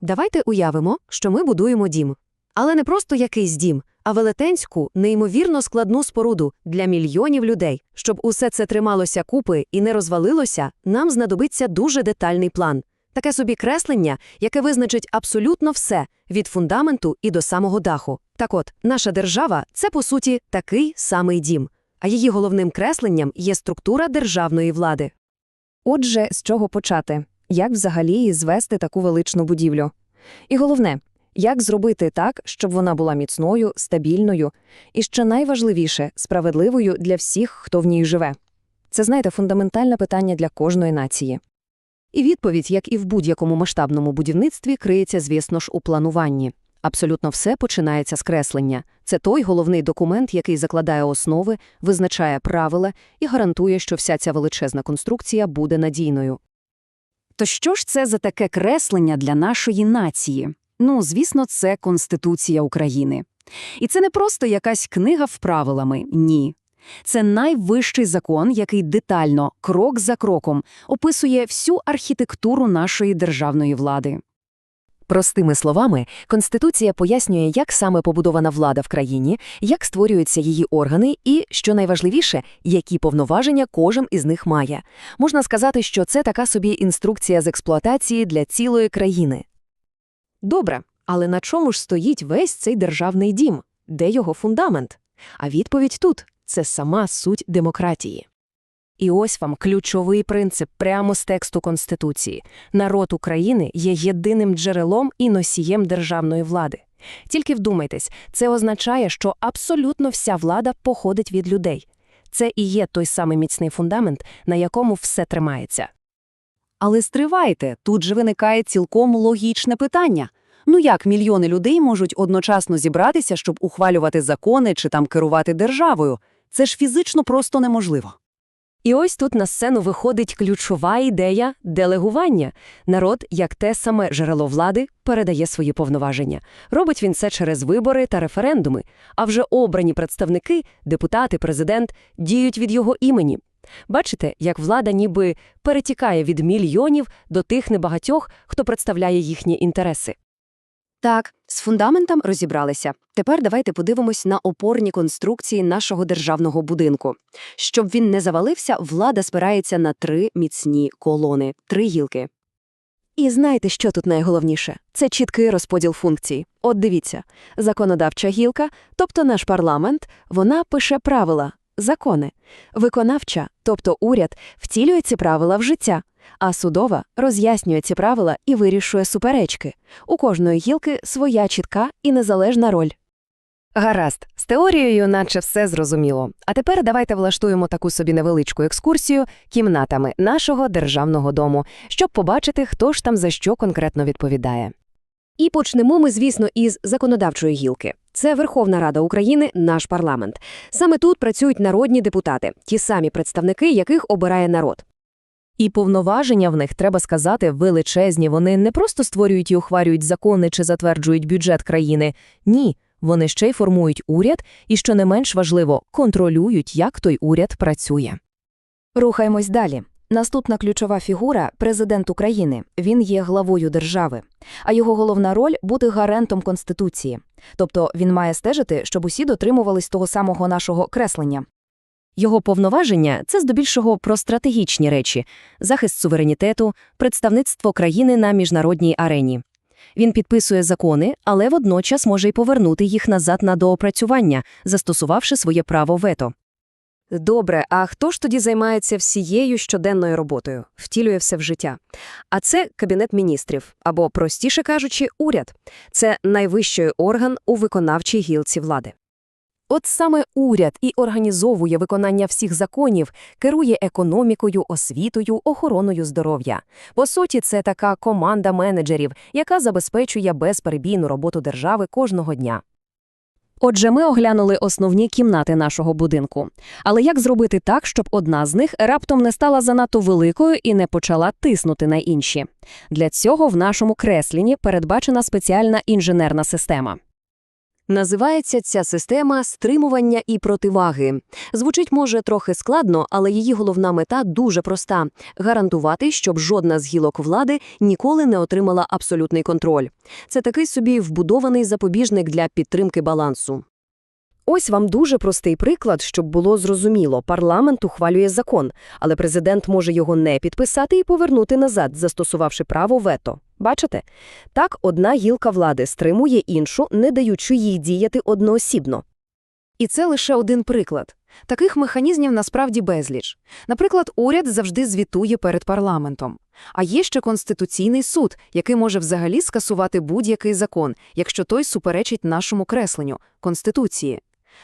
Давайте уявимо, що ми будуємо дім. Але не просто якийсь дім, а велетенську, неймовірно складну споруду для мільйонів людей. Щоб усе це трималося купи і не розвалилося, нам знадобиться дуже детальний план. Таке собі креслення, яке визначить абсолютно все від фундаменту і до самого даху. Так от, наша держава це по суті такий самий дім, а її головним кресленням є структура державної влади. Отже, з чого почати? Як взагалі звести таку величну будівлю? І головне, як зробити так, щоб вона була міцною, стабільною і, що найважливіше, справедливою для всіх, хто в ній живе? Це, знаєте, фундаментальне питання для кожної нації. І відповідь, як і в будь-якому масштабному будівництві, криється, звісно ж, у плануванні. Абсолютно все починається з креслення. Це той головний документ, який закладає основи, визначає правила і гарантує, що вся ця величезна конструкція буде надійною. То що ж це за таке креслення для нашої нації? Ну, звісно, це Конституція України. І це не просто якась книга в правилами, ні. Це найвищий закон, який детально, крок за кроком, описує всю архітектуру нашої державної влади. Простими словами, Конституція пояснює, як саме побудована влада в країні, як створюються її органи і, що найважливіше, які повноваження кожен із них має. Можна сказати, що це така собі інструкція з експлуатації для цілої країни. Добре, але на чому ж стоїть весь цей державний дім? Де його фундамент? А відповідь тут – це сама суть демократії. І ось вам ключовий принцип прямо з тексту Конституції. Народ України є єдиним джерелом і носієм державної влади. Тільки вдумайтесь, це означає, що абсолютно вся влада походить від людей. Це і є той самий міцний фундамент, на якому все тримається. Але стривайте, тут же виникає цілком логічне питання. Ну як мільйони людей можуть одночасно зібратися, щоб ухвалювати закони чи там керувати державою? Це ж фізично просто неможливо. І ось тут на сцену виходить ключова ідея делегування. Народ, як те саме джерело влади, передає свої повноваження. Робить він це через вибори та референдуми, а вже обрані представники, депутати, президент, діють від його імені. Бачите, як влада ніби перетікає від мільйонів до тих небагатьох, хто представляє їхні інтереси. Так, з фундаментом розібралися. Тепер давайте подивимось на опорні конструкції нашого державного будинку. Щоб він не завалився, влада спирається на три міцні колони, три гілки. І знаєте, що тут найголовніше? Це чіткий розподіл функцій. От дивіться, законодавча гілка, тобто наш парламент, вона пише правила, закони. Виконавча, тобто уряд, втілює ці правила в життя, а судова роз'яснює ці правила і вирішує суперечки. У кожної гілки своя чітка і незалежна роль. Гаразд, з теорією наче все зрозуміло. А тепер давайте влаштуємо таку собі невеличку екскурсію кімнатами нашого державного дому, щоб побачити, хто ж там за що конкретно відповідає. І почнемо ми, звісно, із законодавчої гілки. Це Верховна Рада України, наш парламент. Саме тут працюють народні депутати, ті самі представники, яких обирає народ. І повноваження в них, треба сказати, величезні. Вони не просто створюють і ухвалюють закони чи затверджують бюджет країни. Ні, вони ще й формують уряд і, що не менш важливо, контролюють, як той уряд працює. Рухаємось далі. Наступна ключова фігура президент України. Він є главою держави, а його головна роль бути гарантом Конституції. Тобто він має стежити, щоб усі дотримувались того самого нашого креслення. Його повноваження це здебільшого про стратегічні речі захист суверенітету, представництво країни на міжнародній арені. Він підписує закони, але водночас може й повернути їх назад на доопрацювання, застосувавши своє право вето. Добре, а хто ж тоді займається всією щоденною роботою, втілює все в життя? А це Кабінет міністрів, або, простіше кажучи, уряд. Це найвищий орган у виконавчій гілці влади. От саме уряд і організовує виконання всіх законів, керує економікою, освітою, охороною здоров'я. По суті, це така команда менеджерів, яка забезпечує безперебійну роботу держави кожного дня. Отже, ми оглянули основні кімнати нашого будинку. Але як зробити так, щоб одна з них раптом не стала занадто великою і не почала тиснути на інші? Для цього в нашому кресленні передбачена спеціальна інженерна система. Називається ця система стримування і противаги. Звучить може трохи складно, але її головна мета дуже проста – гарантувати, щоб жодна з гілок влади ніколи не отримала абсолютний контроль. Це такий собі вбудований запобіжник для підтримки балансу. Ось вам дуже простий приклад, щоб було зрозуміло. Парламент ухвалює закон, але президент може його не підписати і повернути назад, застосувавши право вето. Бачите? Так одна гілка влади стримує іншу, не даючи їй діяти одноосібно. І це лише один приклад. Таких механізмів насправді безліч. Наприклад, уряд завжди звітує перед парламентом. А є ще Конституційний суд, який може взагалі скасувати будь-який закон, якщо той суперечить нашому кресленню – Конституції.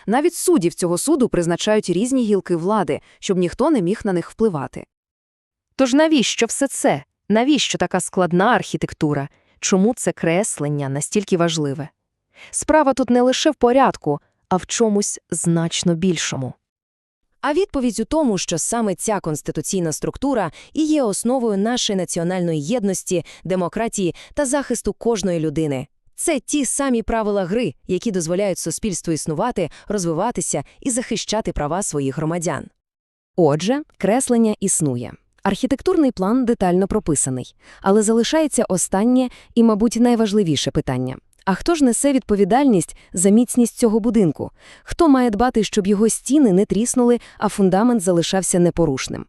Навіть суддів цього суду призначають різні гілки влади, щоб ніхто не міг на них впливати. Тож навіщо все це? Навіщо така складна архітектура? Чому це креслення настільки важливе? Справа тут не лише в порядку, а в чомусь значно більшому. А відповідь у тому, що саме ця конституційна структура і є основою нашої національної єдності, демократії та захисту кожної людини. Це ті самі правила гри, які дозволяють суспільству існувати, розвиватися і захищати права своїх громадян. Отже, креслення існує. Архітектурний план детально прописаний, але залишається останнє і, мабуть, найважливіше питання. А хто ж несе відповідальність за міцність цього будинку? Хто має дбати, щоб його стіни не тріснули, а фундамент залишався непорушним?